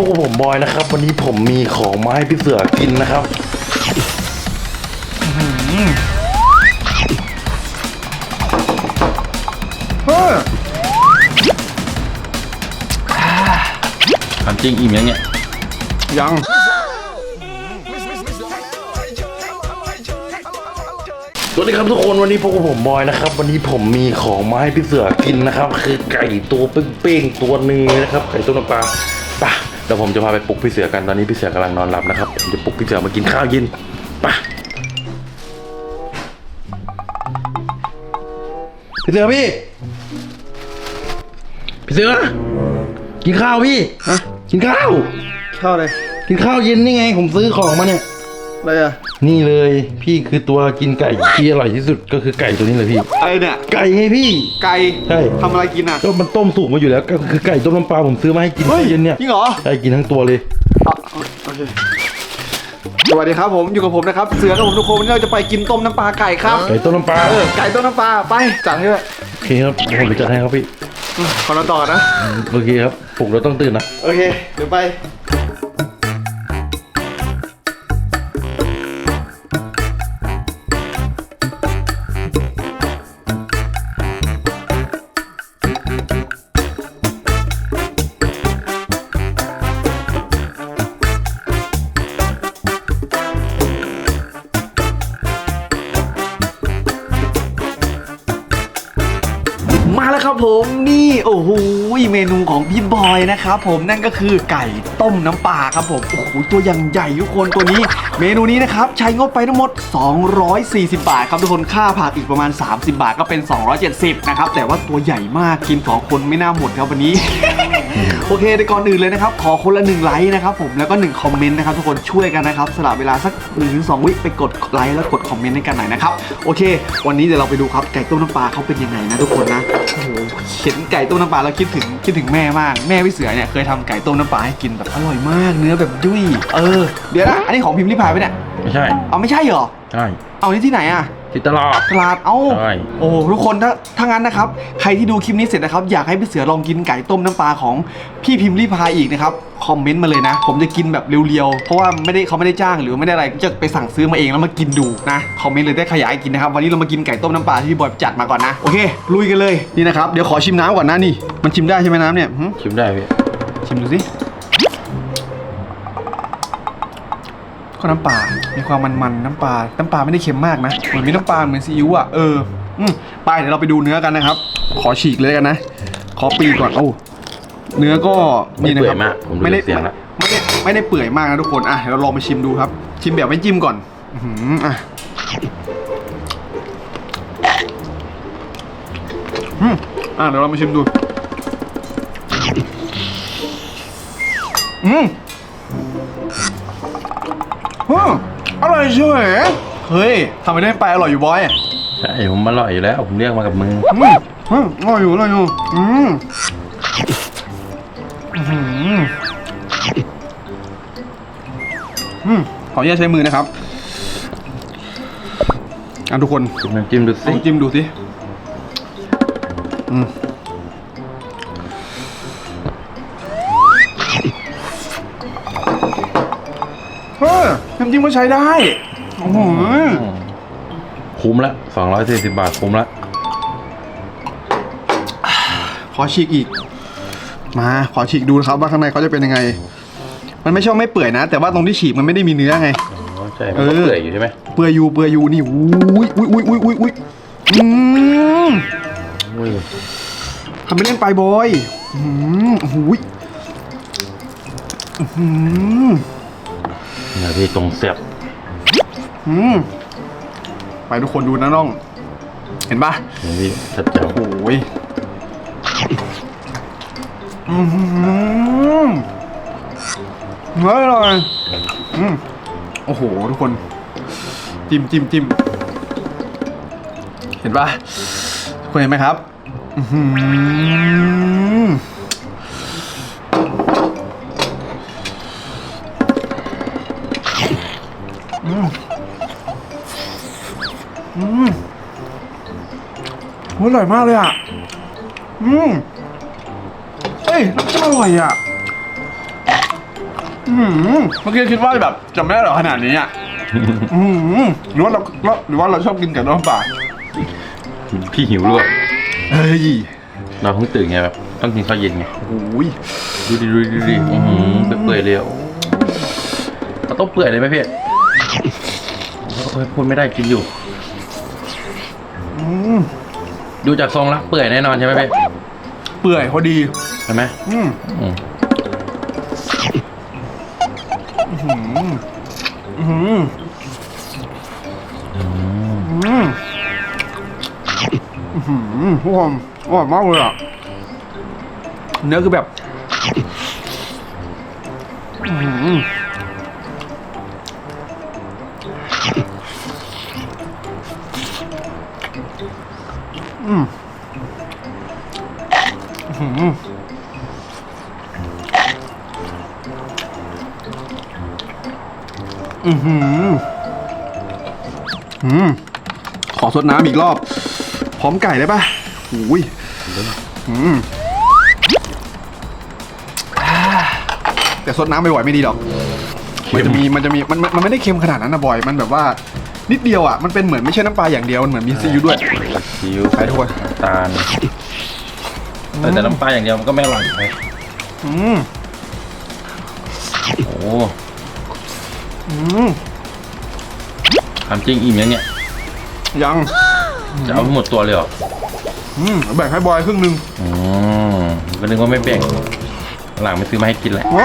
พวกบผมบอยนะครับ วันนี้ผมมีของมาให้พี่เสือกินนะครับเฮ้ยถามจริงอิ่มยังเนี่ย ยังสวัสดีครับทุกคนวันนี้พวกบผมบอยนะครับ วันนี้ผมมีของมาให้พี่เสือกินนะครับ คือไก่ตัวเป้งๆตัวหนึ่งเลยนะครับ ไก่ต้มน้ำปลาไป่ะเดี๋ยวผมจะพาไปปลุกพี่เสือกันตอนนี้พี่เสือกำลังนอนหลับนะครับผมจะปลุกพี่เสือมากินข้าวเย็นไป่ะพี่เสือพี่ พี่เสือ กินข้าวพี่ ฮะ กินข้าวเข้าเลยกินข้าวเย็นนี่ไง ผมซื้อของมาเนี่ย อะไรอะนี่เลยพี่คือตัวกินไก่ที่อร่อยที่สุดก็คือไก่ตัวนี้เลยพี่ อะไรเนี่ย ไก่ไงพี่ ไก่ใช่ ทำอะไรกินอะ ก็มันต้มสุกมาอยู่แล้วก็คือไก่ต้มน้ำปลาผมซื้อมาให้กินเฮ้ย เย็นเนี่ยจริงเหรอใช่กินทั้งตัวเลย อะโอเคสวัสดีครับผมอยู่กับผมนะครับ เสือกับผมทุกคนวันนี้เราจะไปกินต้มน้ำปลาไก่ครับ ไก่ต้มน้ำปลาเออ ไก่ต้มน้ำปลาไปจัดให้เลยโอเคครับเดี๋ยวผมไปจัดให้ครับพี่อืมขอนอนต่อนะ โอเคครับปลุกแล้วต้องตื่นนะ โอเค เดี๋ยวไป ผมนี่โอ้โหเมนูของพี่บอยนะครับผมนั่นก็คือไก่ต้มน้ำปลาครับผมโอ้โหตัวอย่างใหญ่ทุกคนตัวนี้ เมนูนี้นะครับใช้งบไปทั้งหมด 240 บาทครับทุกคนค่าผักอีกประมาณ 30 บาทก็เป็น 270นะครับแต่ว่าตัวใหญ่มากกินสองคนไม่น่าหมดครับวันนี้โอเคแต่ก่อนอื่นเลยนะครับ ขอคนละหนึ่งไลค์นะครับผมแล้วก็หนึ่งคอมเมนต์นะครับทุกคนช่วยกันนะครับสละเวลาสัก1นถึงสวิไปกดไลค์แล้วกดคอมเมนต์ให้กันหน่อยนะครับโอเค วันนี้เดี๋ยวเราไปดูครับไก่ต้มน้ำปลาเขาเป็นยังไงนะทุกคนนะโอ้โหเห็นไก่ต้มน้ำปลาแล้วคิดถึงคิดถึงแม่มาก แม่พี่เสือเนี่ยเคยทำไก่ต้มน้ำปลาให้กินแบบอร่อยมาก เนื้อแบบยุ่ยเออ เดี๋ยวนะอันนี้ของพิมพ์ริพายไปะเนี่ยไม่ใช่ เอาไม่ใช่เหรอ ใช่ เอานี่ที่ไหนอะ ที่ตลาดตลาดเอ้าใช่ โอ้โหทุกคนถ้าถ้างั้นนะครับ ใครที่ดูคลิปนี้เสร็จนะครับ อยากให้พี่เสือลองกินไก่ต้มน้ำปลาของพี่พิมพ์รีพายอีกนะครับ คอมเมนต์มาเลยนะ ผมจะกินแบบเรียวๆ เพราะว่าไม่ได้เขาไม่ได้จ้างหรือไม่ได้อะไรจะไปสั่งซื้อมาเองแล้วมากินดูนะ คอมเมนต์เลยได้ขยายกินนะครับ วันนี้เรามากินไก่ต้มน้ำปลาที่พี่บอยจัดมาก่อนนะ โอเค ลุยกันเลย นี่นะครับ เดี๋ยวขอชิมน้ำก่อนนะนี่ มันชิมได้ใช่ไหมน้ำเนี่ยหึชิมได้พี่ชิมดูสิ ก็น้ำปลา มีความมันๆ น้ำปลา น้ำปลาไม่ได้เค็มมากนะ เหมือนมีน้ำปลาเหมือนซีอิ๊วอะ เอออืมไปเดี๋ยวเราไปดูเนื้อกันนะครับ ขอฉีกเลยกันนะ ขอปีกก่อนโอ้เนื้อก็ไม่นี่นะเปื่อคยรับมากผมดูไม่ได้จากเสียงแล้ว ไม่ได้ไม่ได้เปื่อยมากนะทุกคน อะเดี๋ยวเราลองไปชิมดูครับ ชิมแบบไม่จิ้มก่อน อือหืออะอืมอะเดี๋ยวเรามาชิมดู อืม อืมอร่อยเฉยเฮ้ยทำไมได้ไปอร่อยอยู่บอยใช่ผมอร่อยอยู่แล้ว ผมเรียกมากับมืออืมอืมอร่อยอยู่อร่อยอยู่อืมอื้อหืออืมขออนุญาตใช้มือนะครับอะทุกคนจิ้มน้ำจิ้มดูลสิองจิ้มดูสิอืม น้ำจิ้มก็ใช้ได้โอ้โหคุ้มละ240บาทคุ้มละขอฉีกอีก มาขอฉีกดูนะครับว่าข้างในเขาจะเป็นยังไง มันไม่ใช่ว่าไม่เปื่อยนะ แต่ว่าตรงที่ฉีกมันไม่ได้มีเนื้อไงอ๋อใช่มันก็เออเปื่อยอยู่ใช่ไหมเปื่อยอยู่เปื่อยอยู่นี่อุ้ยอุ้ยอุ้ยอุ้ยอุ้ยอุ้ยอืมอุ้ยทำไม่เล่นไปบอยอืมโอ้โหยอื้อหือ เนี่ยพี่ตรงเสียบอืมไปทุกคนดูนะน้อง เห็นปะนี่พี่ชัดเจ๋วโอ้ยอืมเฮ้ยอร่อยอืมโอ้โห ทุกคน จิ้มจิ้มจิ้มเห็นปะทุกคนเห็นไหมครับ อื้อ โหอร่อยมากเลยอะ อืมเอ้ยน้ำจิ้มอร่อยอะ อื้อหือเมื่อกี้คิดว่าแบบจะไม่อร่อยขนาดนี้อะ อื้อหือหรือว่าเราเราหรือว่าเราชอบกินกับน้ำปลาพี่หิวหรือเปล่าเฮ้ยเราเพิ่งตื่นไงแบบต้องกินข้าวเย็นไงโอ้ยดูดิดูดิดูดิอื้อหือเปื่อยๆเลยอะเราต้องเปื่อยเลยไหมพี่โอ้ยพูดไม่ได้กินอยู่ ดูจากทรงแล้วเปื่อยแน่นอนใช่ไหมพี่เปื่อยพอดีใช่ไหมอืมอืมอื้อหืออื้อหืออืมอื้อหือทุกคนอร่อยมากเลยอะเนื้อคือแบบ อืมอื้อหืออืมขอสดน้ำอีกรอบ พร้อมไก่ได้ปะอุ้ยอืมแต่สดน้ำไปบ่อยไม่ดีหรอก มันจะมีมันจะมีมันมันไม่ได้เค็มขนาดนั้นนะบอย มันแบบว่า นิดเดียวอะมันเป็นเหมือนไม่ใช่น้ำปลาอย่างเดียวมันเหมือนมีซีอิ๊วด้วยซีอิ๊วไปทุกคนตาลเออแต่น้ำปลาอย่างเดียวมันก็ไม่อร่อยเลยอืมโอ้อืมทำจริงอิ่มยังเนี่ยยังจะเอาทั้งหมดตัวเลยเหรออืมแบ่งให้บอยครึ่งหนึ่งอืมก็นึกว่าไม่แบ่ง หลังไม่ซื้อมาให้กินแหละโอ้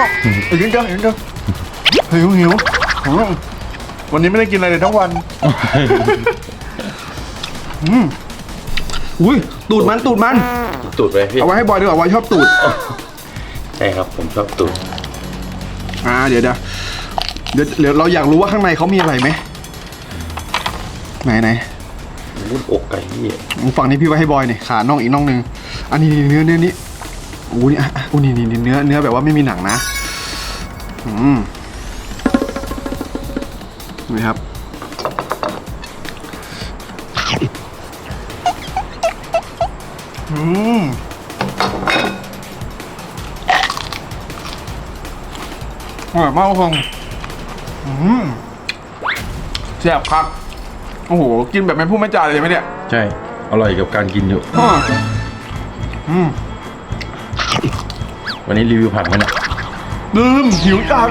อีกนิดเดียวอีกนิดเดียวหิวหิวอืม วันนี้ไม่ได้กินอะไรเลยทั้งวัน อืมอุ้ยตูดมันตูดมัน ตูดไปพี่เอาไว้ให้บอยดีกว่าบอยชอบตูด ใช่ครับผมชอบตูดอ่าเดี๋ยวเดี๋ยวเดี๋ยวเดี๋ยวเราอยากรู้ว่าข้างในเขามีอะไรไหมไหนไหนรุ่นอกไก่พี่ฝั่งนี้พี่ไว้ให้บอยเนี่ยขาน่องอีกน่องหนึ่งอันนี้เนื้อเนื้อนี้อู้นี่อะอะอู้นี่นี่นี่เนื้อเนื้อแบบว่าไม่มีหนังนะ อืม นี่ครับอืมอร่อยมากคงอืมแซ่บครับ โอ้โห กินแบบไม่พูดไม่จาเลยไหมเนี่ย ใช่ อร่อยกับการกินอยู่อ้ออืมวันนี้รีวิวผักไหมเนี่ยลืมหิวจัด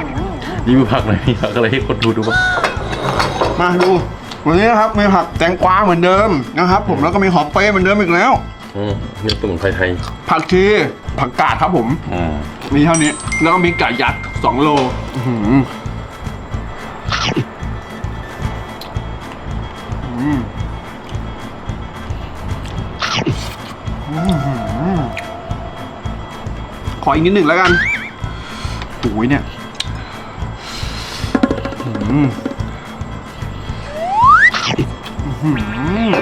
รีวิวผักหน่อยมีผักอะไรให้คนดูดูบ้าง มาดู วันนี้นะครับมีผักแตงกวาเหมือนเดิมนะครับ ผมแล้วก็มีหอมเปรย์เหมือนเดิมอีกแล้วอืมนี่สมุนไพรไทยผักชีผักกาดครับผม อืมมีเท่านี้ แล้วก็มีไก่ยัดสองโลอื้อหืออืมอื้อหือขออีกนิดหนึ่งแล้วกันโอ้ยเนี่ย อืม อื้อหือ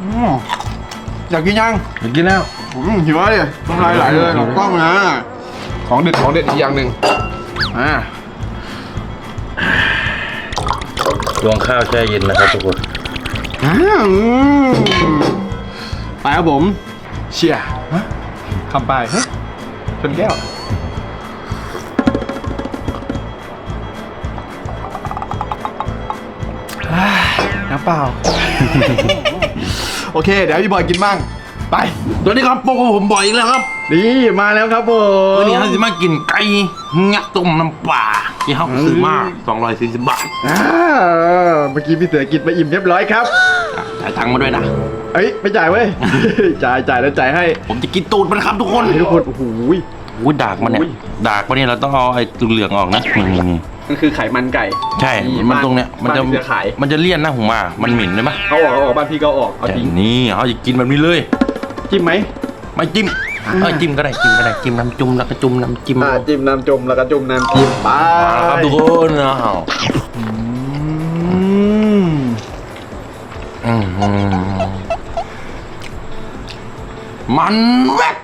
อืมอยากกินยังเมื่อกี้แล้วอืมหิวแล้วดิน้ำลายไหลเลยของกล้องนะ ของเด็ดของเด็ดอีกอย่างหนึ่งอ่ารวงข้าวแช่เย็นนะครับทุกคนอ่าอืมไปครับผม เชียร์ฮะคำไปเฮ้ยชนแก้วำเปล่า โอเค เดี๋ยวให้พี่บอยกินบ้าง ไปสวัสดีครับพวกผมบ่อยอีกแล้วครับนี่มาแล้วครับผม วันนี้เขาจะมากินไก่เงี้ยต้มน้ำปลาที่เขาซื้อมา240บาทอ่าเมื่อกี้พี่เสือกินไปอิ่มเรียบร้อยครับ จ่ายตังค์มาด้วยนะ เอ้ยไม่จ่ายเว้ย จ่ายจ่ายแล้วจ่ายให้ ผมจะกินตูดมันครับทุกคนให้ทุกคน โอ้โห อุ้ยดากมันเนี่ยอุ้ยดากมันเนี่ยเราต้องเอาไอ้เหลืองๆออกนะนี่มันคือไขมันไก่ใช่นี่มันบ้านตรงเนี้ย มันจะบ้านพี่จะ ขาย มันจะเลี่ยนนะผมว่ามันหมิ่นได้ไหมเอาออกเอาออกบ้านพี่ก็เอาออก เอาแต่ทิ้งนี่เขาจะกินแบบนี้เลย จิ้มไหม ไม่จิ้มอ่าเออจิ้มก็ได้จิ้มก็ได้จิ้มน้ำจุ่มแล้วก็จุ่มน้ำจิ้มอ่าจิ้มน้ำจมแล้วก็จุ่มน้ำจิ้มไปมาแล้วครับทุกคนอ้าวอืมอืมมันแวบ